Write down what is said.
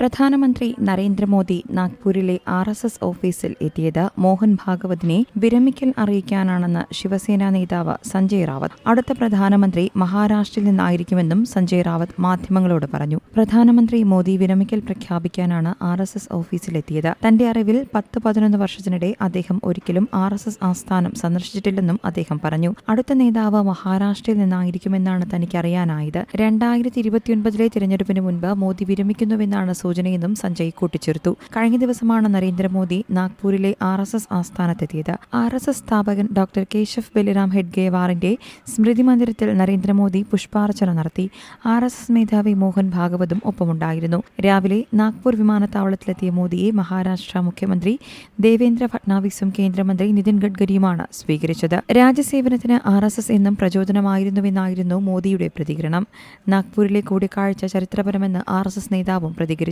പ്രധാനമന്ത്രി നരേന്ദ്രമോദി നാഗ്പൂരിലെ R S S ഓഫീസിൽ എത്തിയത് മോഹൻ ഭാഗവതിനെ വിരമിക്കൽ അറിയിക്കാനാണെന്ന് ശിവസേന നേതാവ് സഞ്ജയ് റാവത്ത്. അടുത്ത പ്രധാനമന്ത്രി മഹാരാഷ്ട്രയിൽ നിന്നായിരിക്കുമെന്നും സഞ്ജയ് റാവത്ത് മാധ്യമങ്ങളോട് പറഞ്ഞു. പ്രധാനമന്ത്രി മോദി വിരമിക്കൽ പ്രഖ്യാപിക്കാനാണ് ആർ എസ് എസ് ഓഫീസിലെത്തിയത്. തന്റെ അറിവിൽ പത്ത് പതിനൊന്ന് വർഷത്തിനിടെ അദ്ദേഹം ഒരിക്കലും ആർ എസ് എസ് ആസ്ഥാനം സന്ദർശിച്ചിട്ടില്ലെന്നും അദ്ദേഹം പറഞ്ഞു. അടുത്ത നേതാവ് മഹാരാഷ്ട്രയിൽ നിന്നായിരിക്കുമെന്നാണ് തനിക്കറിയാനായത്. രണ്ടായിരത്തി ഇരുപത്തിയൊൻപതിലെ തിരഞ്ഞെടുപ്പിന് മുൻപ് മോദി വിരമിക്കുന്നുവെന്നാണ് സൂചനയെന്നും സഞ്ജയ് കൂട്ടിച്ചേർത്തു. കഴിഞ്ഞ ദിവസമാണ് നരേന്ദ്രമോദി നാഗ്പൂരിലെ ആർ എസ് എസ് ആസ്ഥാനത്തെത്തിയത്. ആർ എസ് എസ് സ്ഥാപകൻ ഡോക്ടർ കേശവ് ബലിറാം ഹെഡ്ഗേവാറിന്റെ സ്മൃതി മന്ദിരത്തിൽ നരേന്ദ്രമോദി പുഷ്പാർച്ചന നടത്തി. ആർ എസ് എസ് മേധാവി മോഹൻ ഭാഗവതും ഒപ്പമുണ്ടായിരുന്നു. രാവിലെ നാഗ്പൂർ വിമാനത്താവളത്തിലെത്തിയ മോദിയെ മഹാരാഷ്ട്ര മുഖ്യമന്ത്രി ദേവേന്ദ്ര ഫട്നാവിസും കേന്ദ്രമന്ത്രി നിതിൻ ഗഡ്കരിയുമാണ് സ്വീകരിച്ചത്. രാജ്യസേവനത്തിന് ആർ എസ് എസ് എന്നും പ്രചോദനമായിരുന്നുവെന്നായിരുന്നു മോദിയുടെ പ്രതികരണം. നാഗ്പൂരിലെ കൂടിക്കാഴ്ച ചരിത്രപരമെന്ന് ആർ എസ് എസ് നേതാവും